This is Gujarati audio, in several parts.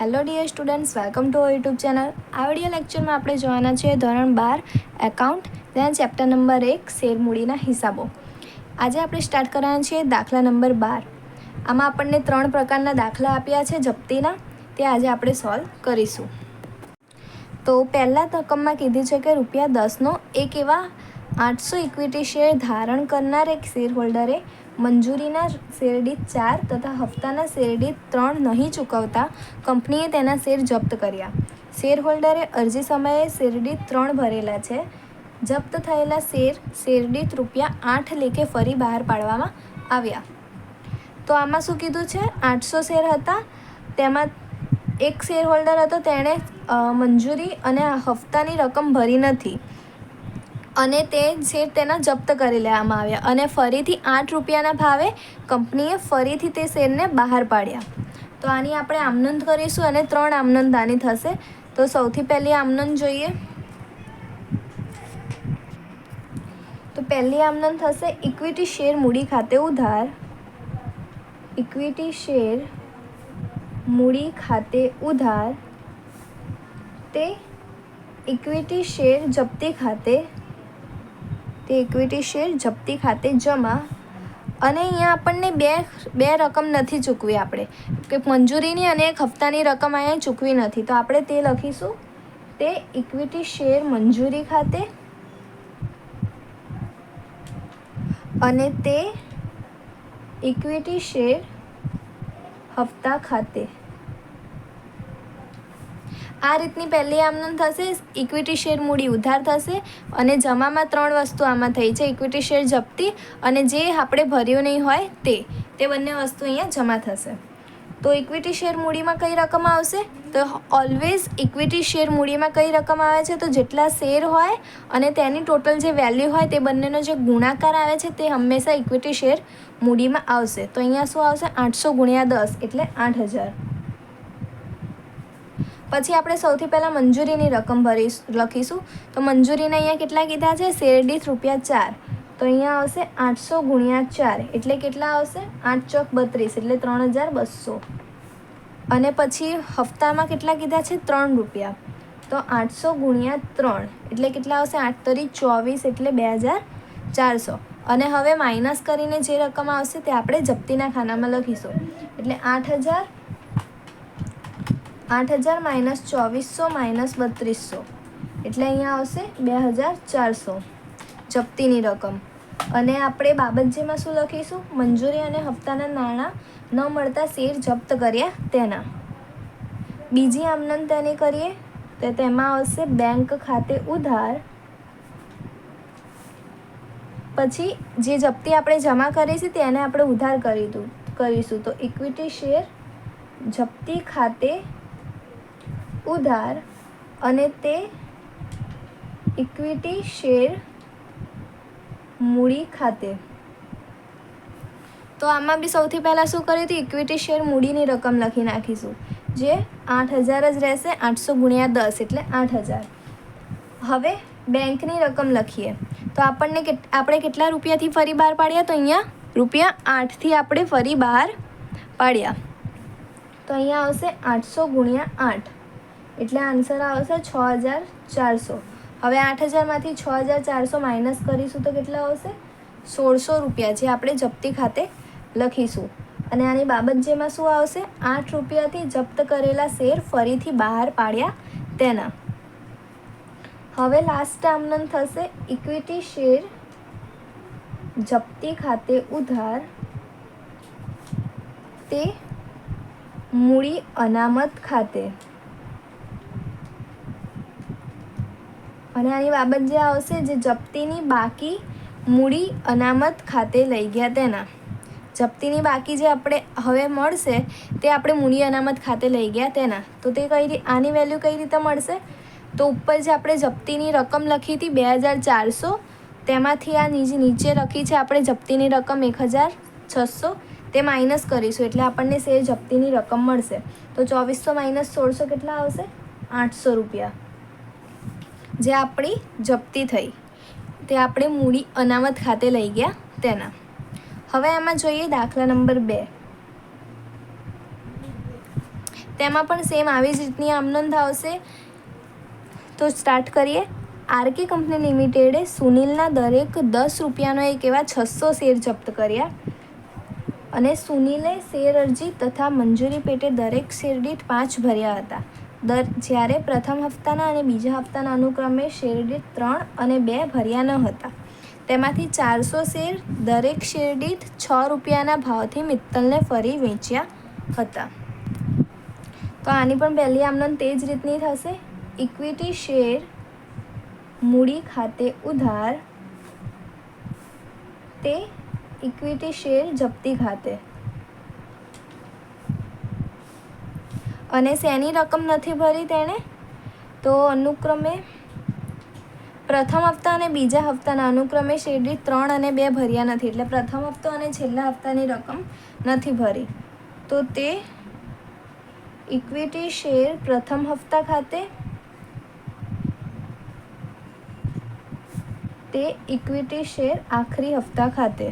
Hello dear students welcome to our YouTube channel આ વીડિયો લેક્ચરમાં આપણે જોવાના છે ધોરણ બાર એકાઉન્ટ ત્યાં ચેપ્ટર નંબર એક શેરમૂડીના હિસાબો. આજે આપણે સ્ટાર્ટ કરવાના છીએ દાખલા નંબર બાર. આમાં આપણને ત્રણ પ્રકારના દાખલા આપ્યા છે જપ્તીના. તે આજે આપણે સોલ્વ કરીશું. તો પહેલાં રકમમાં કીધી છે કે રૂપિયા દસનો એક એવા આઠસો ઇક્વિટી શેર ધારણ કરનાર એક શેર હોલ્ડરે મંજૂરીના શેરડીત ચાર તથા હપ્તાના શેરડીત ત્રણ નહીં ચૂકવતા કંપનીએ તેના શેર જપ્ત કર્યા. શેર હોલ્ડરે અરજી સમયે શેરડીત ત્રણ ભરેલા છે. જપ્ત થયેલા શેર શેરડીત રૂપિયા આઠ લેખે ફરી બહાર પાડવામાં આવ્યા. તો આમાં શું કીધું છે? આઠસો શેર હતા. તેમાં એક શેર હોલ્ડર હતો. તેણે મંજૂરી અને હપ્તાની રકમ ભરી નથી. અને તે શેર તેના જપ્ત કરી લેવામાં આવ્યા અને ફરીથી આઠ રૂપિયાના ભાવે કંપનીએ ફરીથી તે શેરને બહાર પાડ્યા. તો આની આપણે આમનંદ કરીશું અને ત્રણ આમનંદ આની થશે. તો સૌથી પહેલી આમનંદ જોઈએ. તો પહેલી આમનંદ થશે ઇક્વિટી શેર મૂડી ખાતે ઉધાર. ઇક્વિટી શેર મૂડી ખાતે ઉધાર. તે ઇક્વિટી શેર જપ્તી ખાતે તે ઇક્વિટી શેર જપ્તી ખાતે જમા અને અહીંયા આપણને બે બે રકમ નથી ચૂકવી આપણે. કે મંજૂરીની અને એક હપ્તાની રકમ અહીંયા ચૂકવી નથી. તો આપણે તે લખીશું. તે ઇક્વિટી શેર મંજૂરી ખાતે અને તે ઇક્વિટી શેર હપ્તા ખાતે. આ રીતની પહેલી આમનોંધ થશે ઇક્વિટી શેર મૂડી ઉધાર થશે અને જમામાં ત્રણ વસ્તુ આમાં થઈ છે ઇક્વિટી શેર જપ્તી અને જે આપણે ભર્યું નહીં હોય તે તે બંને વસ્તુ અહીંયા જમા થશે. તો ઇક્વિટી શેર મૂડીમાં કઈ રકમ આવશે? તો ઓલવેઝ ઇક્વિટી શેર મૂડીમાં કઈ રકમ આવે છે? તો જેટલા શેર હોય અને તેની ટોટલ જે વેલ્યુ હોય તે બંનેનો જે ગુણાકાર આવે છે તે હંમેશા ઇક્વિટી શેર મૂડીમાં આવશે. તો અહીંયા શું આવશે? આઠસો ગુણ્યા દસ એટલે આઠ હજાર. પછી આપણે સૌથી પહેલાં મંજૂરીની રકમ ભરી લખીશું. તો મંજૂરીના અહીંયા કેટલા કીધા છે? શેરડીઠ રૂપિયા ચાર. તો અહીંયા આવશે આઠસો ગુણ્યા ચાર. એટલે કેટલા આવશે? આઠ ચોક બત્રીસ, એટલે ત્રણ હજાર બસો. અને પછી હપ્તામાં કેટલા કીધા છે? ત્રણ રૂપિયા. તો આઠસો ગુણ્યા ત્રણ, એટલે કેટલા આવશે? આઠ તરી ચોવીસ, એટલે બે હજાર ચારસો. અને હવે માઇનસ કરીને જે રકમ આવશે તે આપણે જપ્તીના ખાનામાં લખીશું. એટલે આઠ હજાર આઠ હજાર માઇનસ ચોવીસો માઇનસ બત્રીસો. એટલે અહીંયા આવશે બે હજાર ચારસો. જપ્તીની રકમ. અને આપણે બાબતજીમાં શું લખીશું? મંજૂરી અને હપ્તાના નાણાં ન મળતા શેર જપ્ત કર્યા તેના. બીજી આમનંદ તેની કરીએ તો તેમાં આવશે બેંક ખાતે ઉધાર. પછી જે જપ્તી આપણે જમા કરી છે તેને આપણે ઉધાર કરી દઉં કરીશું. તો ઇક્વિટી શેર જપ્તી ખાતે ઉધાર અને તે ઇક્વિટી શેર મૂડી ખાતે. તો આમાં બી સૌથી પહેલાં શું કર્યું હતું? ઇક્વિટી શેર મૂડીની રકમ લખી નાખીશું. જે આઠ હજાર જ રહેશે, આઠસો ગુણ્યા દસ એટલે આઠ હજાર હવે બેંકની રકમ લખીએ. તો આપણને આપણે કેટલા રૂપિયાથી ફરી બહાર પાડ્યા? તો અહીંયા રૂપિયા આઠથી આપણે ફરી બહાર પાડ્યા. તો અહીંયા આવશે આઠસો ગુણ્યા આઠ. એટલે આન્સર આવશે છ હજાર ચારસો. હવે આઠ હજારમાંથી છ હજાર ચારસો માઇનસ કરીશું તો કેટલા આવશે? સોળસો રૂપિયા, જે આપણે જપ્તી ખાતે લખીશું. અને આની બાબત જેમાં શું આવશે? આઠ રૂપિયાથી જપ્ત કરેલા શેર ફરીથી બહાર પાડ્યા તેના. હવે લાસ્ટ આમનંદ થશે ઇક્વિટી શેર જપ્તી ખાતે ઉધાર. તે મૂડી અનામત ખાતે. અને આની બાબત જે આવશે જે જપ્તીની બાકી મૂડી અનામત ખાતે લઈ ગયા તેના. જપ્તીની બાકી જે આપણે હવે મળશે તે આપણે મૂડી અનામત ખાતે લઈ ગયા તેના. તો તે કઈ રીતે આની વેલ્યુ કઈ રીતે મળશે? તો ઉપર જે આપણે જપ્તીની રકમ લખી હતી બે હજાર ચારસો, તેમાંથી આ નીચે નીચે લખી છે આપણે જપ્તીની રકમ એક હજાર છસો, તે માઇનસ કરીશું એટલે આપણને સે જપ્તીની રકમ મળશે. તો ચોવીસો માઇનસ સોળસો કેટલા આવશે? આઠસો રૂપિયા. જે આપણી જપ્તી થઈ. તે આપણે મૂડી અનામત ખાતે લઈ ગયા તેના. હવે એમાં જોઈએ દાખલા નંબર બે. તેમાં પણ સેમ આવી જ રીતની આમનંદ આવશે. તો સ્ટાર્ટ કરીએ. આરકે કંપની લિમિટેડે સુનિલના દરેક દસ રૂપિયાનો એક એવા છસો શેર જપ્ત કર્યા. અને સુનિલે શેર અરજી તથા મંજૂરી પેટે દરેક શેર દીઠ પાંચ ભર્યા હતા. દર જ્યારે પ્રથમ હપ્તાના અને બીજા હપ્તાના અનુક્રમે શેરડી ત્રણ અને બે ભર્યા ન હતા. તેમાંથી ચારસો શેર દરેક શેર છ રૂપિયાના ભાવથી મિત્તલને ફરી વેચ્યા હતા. તો આની પણ પહેલી આમનોંધ તે જ રીતની થશે. ઇક્વિટી શેર મૂડી ખાતે ઉધાર. તે ઇક્વિટી શેર જપ્તી ખાતે. અને શેની રકમ નથી ભરી તેણે? તો અનુક્રમે પ્રથમ હપ્તા અને બીજા હપ્તાના અનુક્રમે શેરડી ત્રણ અને બે ભર્યા નથી. એટલે પ્રથમ હપ્તો અને છેલ્લા હપ્તાની રકમ નથી ભરી. તો તે ઇક્વિટી શેર પ્રથમ હપ્તા ખાતે તે ઇક્વિટી શેર આખરી હપ્તા ખાતે.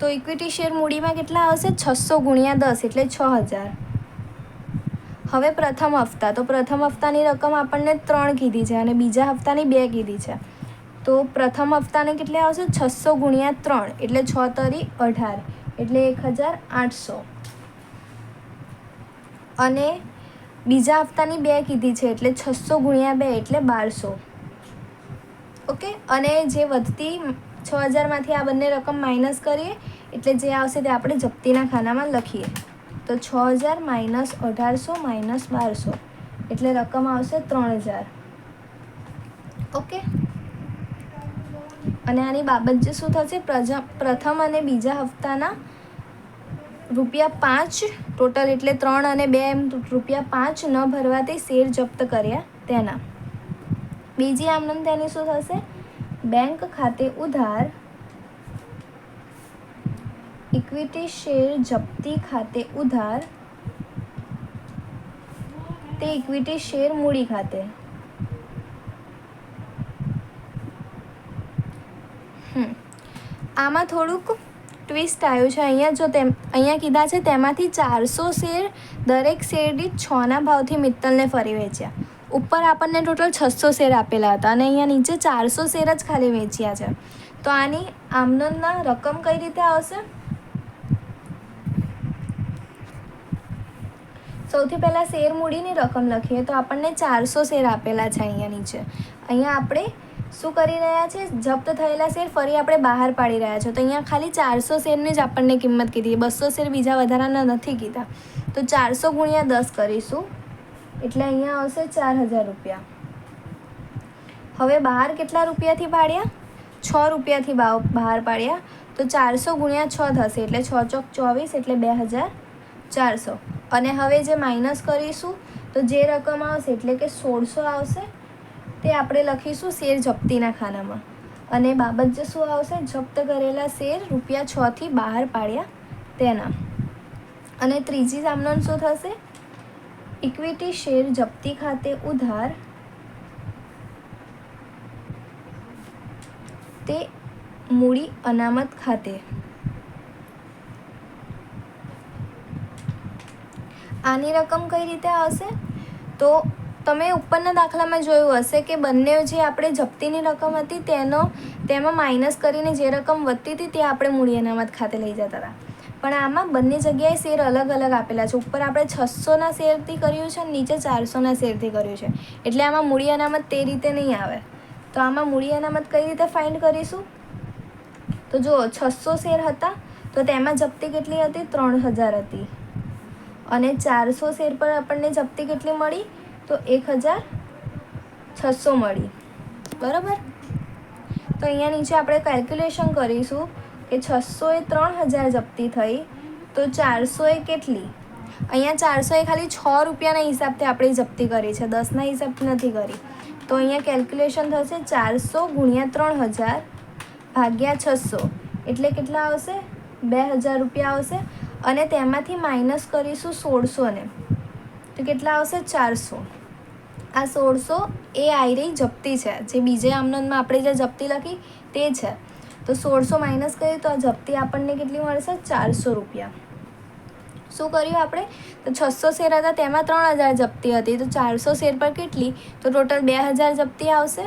તો ઇક્વિટી શેર મૂડીમાં કેટલા આવશે? છસો ગુણ્યા દસ, એટલે છ હજાર. હવે પ્રથમ હપ્તા. તો પ્રથમ હપ્તાની રકમ આપણને ત્રણ કીધી છે અને બીજા હપ્તાની બે કીધી છે. તો પ્રથમ હપ્તાને કેટલી આવશે? છસો ગુણ્યા ત્રણ, એટલે છ તરી અઢાર, એટલે એક હજાર આઠસો. અને બીજા હપ્તાની બે કીધી છે, એટલે છસો ગુણ્યા બે, એટલે બારસો. ઓકે? અને જે વધતી છ હજારમાંથી આ બંને રકમ માઇનસ કરીએ, એટલે જે આવશે તે આપણે જપ્તીના ખાનામાં લખીએ. તો છ હજાર માઇનસ અઢારસો માઇનસ બારસો, એટલે રકમ આવશે ત્રણ હજાર. ઓકે અને આની બાબત જે શું થશે? પ્રજા, પ્રથમ અને બીજા હપ્તાના રૂપિયા પાંચ ટોટલ એટલે ત્રણ અને બે એમ રૂપિયા પાંચ ન ભરવાથી શેર જપ્ત કર્યા તેના. બીજી આમનંદ તેની શું થશે? બેંક ખાતે ઉધાર ઇક્વિટી શેર જપ્તી ખાતે ઉધાર તે ઇક્વિટી શેર મૂડી ખાતે. આમાં થોડુંક ટ્વિસ્ટ આવ્યું છે. અહીંયા જો તેમ, અહીંયા કીધા છે તેમાંથી ચારસો શેર દરેક શેર દીઠ છના ભાવથી મિત્તલને ફરી વેચ્યા. ઉપર આપણને ટોટલ છસો શેર આપેલા હતા અને અહીંયા નીચે ચારસો શેર જ ખાલી વેચ્યા છે. તો આની આમદનના રકમ કઈ રીતે આવશે? સૌથી પહેલાં શેર મૂડીની રકમ લખીએ તો આપણને ચારસો શેર આપેલા છે અહીંયા નીચે. અહીંયા આપણે શું કરી રહ્યા છે? જપ્ત થયેલા શેર ફરી આપણે બહાર પાડી રહ્યા છે. તો અહીંયા ખાલી ચારસો શેરની જ આપણને કિંમત કીધી. બસો શેર બીજા વધારાના નથી કીધા. તો ચારસો ગુણ્યા દસ કરીશું. એટલે અહીંયા આવશે ચાર હજાર રૂપિયા. હવે બહાર કેટલા રૂપિયાથી પાડ્યા? છ રૂપિયાથી બહાર પાડ્યા. તો ચારસો ગુણ્યા છ થશે, એટલે છ ચોક ચોવીસ, એટલે બે હજાર ચારસો. અને હવે જે માઇનસ કરીશું, તો જે રકમ આવશે, એટલે કે સોળસો આવશે, તે આપણે લખીશું શેર જપ્તીના ખાનામાં. અને બાબત જે શું આવશે, જપ્ત કરેલા શેર રૂપિયા છથી બહાર પાડ્યા તેના. અને ત્રીજી સામનો શું થશે? ઇક્વિટી શેર જપ્તી ખાતે ઉધાર. તે મૂડી અનામત ખાતે. આની રકમ કઈ રીતે આવશે? તો તમે ઉપરના દાખલામાં જોયું હશે કે બંને જે આપણે જપ્તીની રકમ હતી તેનો, તેમાં માઇનસ કરીને જે રકમ વધતી હતી તે આપણે મૂડી અનામત ખાતે લઈ જતા હતા. પણ આમાં બંને જગ્યાએ શેર અલગ અલગ આપેલા છે. ઉપર આપણે છસોના શેરથી કર્યું છે અને નીચે ચારસોના શેરથી કર્યું છે. એટલે આમાં મૂડી અનામત તે રીતે નહીં આવે. તો આમાં મૂડી અનામત કઈ રીતે ફાઇન્ડ કરીશું? તો જુઓ, છસો શેર હતા. તો તેમાં જપ્તી કેટલી હતી? ત્રણ હજાર હતી. અને ચારસો શેર પર આપણને જપ્તી કેટલી મળી? તો એક હજાર છસો મળી. બરાબર? તો અહીંયા નીચે આપણે કેલ્ક્યુલેશન કરીશું. કે છસો એ ત્રણ હજાર જપ્તી થઈ. તો ચારસો એ કેટલી? અહીંયા ચારસો એ ખાલી છ રૂપિયાના હિસાબથી આપણે જપ્તી કરી છે. દસના હિસાબથી નથી કરી. તો અહીંયા કેલ્ક્યુલેશન થશે ચારસો ગુણ્યા ત્રણ હજાર ભાગ્યા છસો. એટલે કેટલા આવશે? બે હજાર રૂપિયા આવશે. અને તેમાંથી માઇનસ કરીશું સોળસોને. તો કેટલા આવશે? ચારસો. આ સોળસો એ આયરી જપ્તી છે. જે બીજે આમનંદમાં આપણે જે જપ્તી લખી તે છે. તો સોળસો માઇનસ કરીએ તો આ જપ્તી આપણને કેટલી મળશે? ચારસો રૂપિયા. શું કર્યું આપણે? તો છસો શેર હતા, તેમાં ત્રણ હજાર જપ્તી હતી. તો ચારસો શેર પર કેટલી? તો ટોટલ બે હજાર જપ્તી આવશે.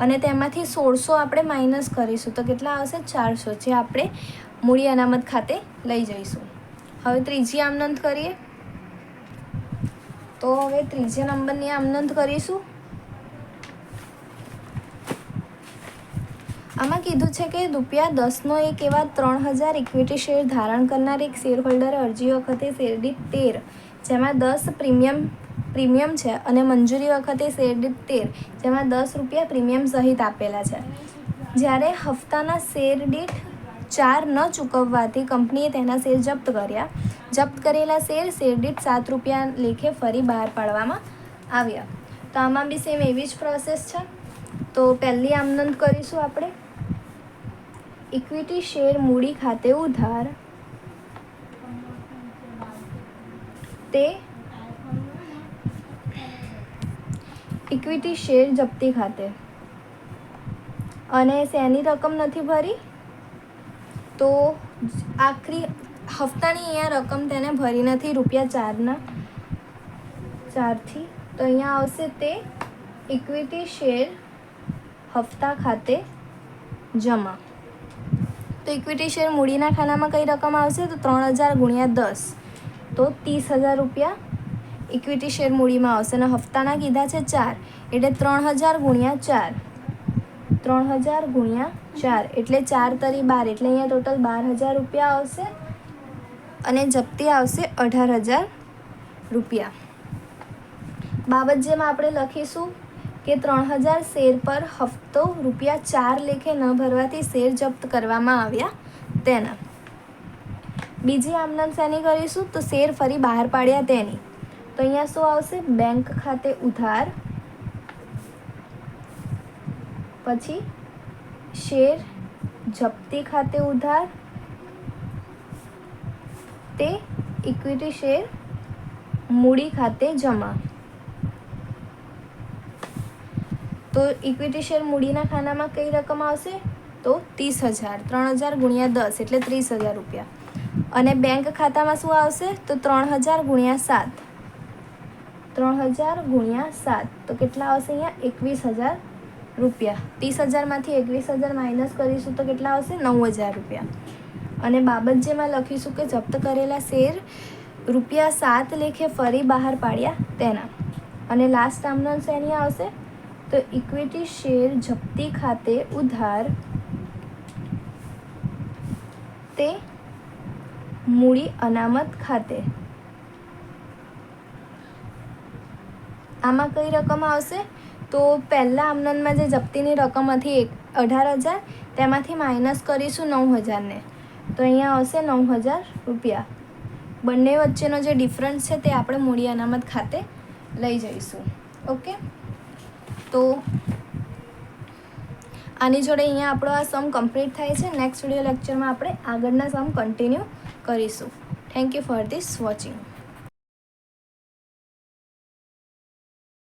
અને તેમાંથી સોળસો આપણે માઇનસ કરીશું. તો કેટલા આવશે? ચારસો. જે આપણે મૂડી અનામત ખાતે લઈ જઈશું. હવે ત્રીજી આમનંદ કરીએ. તો હવે ત્રીજા નંબરની આમનંદ કરીશું. આમાં કીધું છે કે રૂપિયા દસનો એક એવા ત્રણ હજાર ઇક્વિટી શેર ધારણ કરનાર એક શેર હોલ્ડરે અરજી વખતે શેરદીઠ તેર, જેમાં દસ પ્રીમિયમ પ્રીમિયમ છે અને મંજૂરી વખતે શેરદીઠ તેર, જેમાં દસ રૂપિયા પ્રીમિયમ સહિત આપેલા છે. જ્યારે હપ્તાના શેરદીઠ ચાર ન ચૂકવવાથી કંપનીએ તેના શેર જપ્ત કર્યા. જપ્ત કરેલા શેર શેરદીઠ સાત રૂપિયા લેખે ફરી બહાર પાડવામાં આવ્યા. તો આમાં બી સેમ એવી જ પ્રોસેસ છે. તો પહેલી આમનંદ કરીશું આપણે. ઇક્વિટી શેર મૂડી ખાતે ઉધાર. તે ઇક્વિટી શેર જપ્તી ખાતે. અને શેની રકમ નથી ભરી? તો આખરી હપ્તાની અહીંયા રકમ તેને ભરી નથી, રૂપિયા ચારના, ચારથી. તો અહીંયા આવશે તે ઇક્વિટી શેર હપ્તા ખાતે જમા. ઇક્વિટી શેર મૂડીના ખાનામાં કઈ રકમ આવશે? તો ત્રણ હજાર ગુણ્યા દસ. તો ત્રીસ હજાર રૂપિયા ઇક્વિટી શેર મૂડીમાં આવશે. અને હપ્તાના કીધા છે ચાર. એટલે ત્રણ હજાર ગુણ્યા ચાર. ત્રણ હજાર ગુણ્યા ચાર. એટલે ચાર તરી બાર. એટલે અહીંયા ટોટલ બાર હજાર રૂપિયા આવશે. અને જપ્તી આવશે અઢાર હજાર રૂપિયા. બાબત જેમાં આપણે લખીશું કે ત્રણ હજાર શેર પર હફતો રૂપિયા ચાર લેખે ન ભરવાથી શેર જપ્ત કરવામાં આવ્યા તેના. બીજી આમદન શેની કરીશું? તો શેર ફરી બહાર પાડ્યા તેની. તો અહીંયા શું આવશે? બેંક ખાતે ઉધાર. પછી શેર જપ્તી ખાતે ઉધાર. તે ઇક્વિટી શેર મૂડી ખાતે જમા. તો ઇક્વિટી શેર મૂડીના ખાનામાં કઈ રકમ આવશે? તો ત્રીસ હજાર, ત્રણ હજાર ગુણ્યા દસ, એટલે ત્રીસ હજાર રૂપિયા. અને બેંક ખાતામાં શું આવશે? તો ત્રણ હજાર ગુણ્યા સાત. ત્રણ હજાર ગુણ્યા સાત. તો કેટલા આવશે અહીંયા? એકવીસ હજાર રૂપિયા. ત્રીસ હજારમાંથી એકવીસ હજાર માઇનસ કરીશું તો કેટલા આવશે? નવ હજાર રૂપિયા. અને બાબત જેમાં લખીશું કે જપ્ત કરેલા શેર રૂપિયા સાત લેખે ફરી બહાર પાડ્યા તેના. અને લાસ્ટ આમનંદ શેની આવશે? તો ઇક્વિટી શેર જપ્તી ખાતે ઉધાર તે મૂડી અનામત ખાતે. આમાં કઈ રકમ આવશે? તો પહેલાં આમનંદમાં જે જપ્તીની રકમ હતી એક, અઢાર હજાર, તેમાંથી માઇનસ કરીશું નવ હજારને. તો અહીંયા આવશે નવ હજાર રૂપિયા. બંને વચ્ચેનો જે ડિફરન્સ છે તે આપણે મૂડી અનામત ખાતે લઈ જઈશું. ઓકે તો આની જોડે અહીંયા આપણો આ સમ કમ્પ્લીટ થાય છે. નેક્સ્ટ વીડિયો લેક્ચરમાં આપણે આગળના સમ કન્ટિન્યુ કરીશું. Thank you for this watching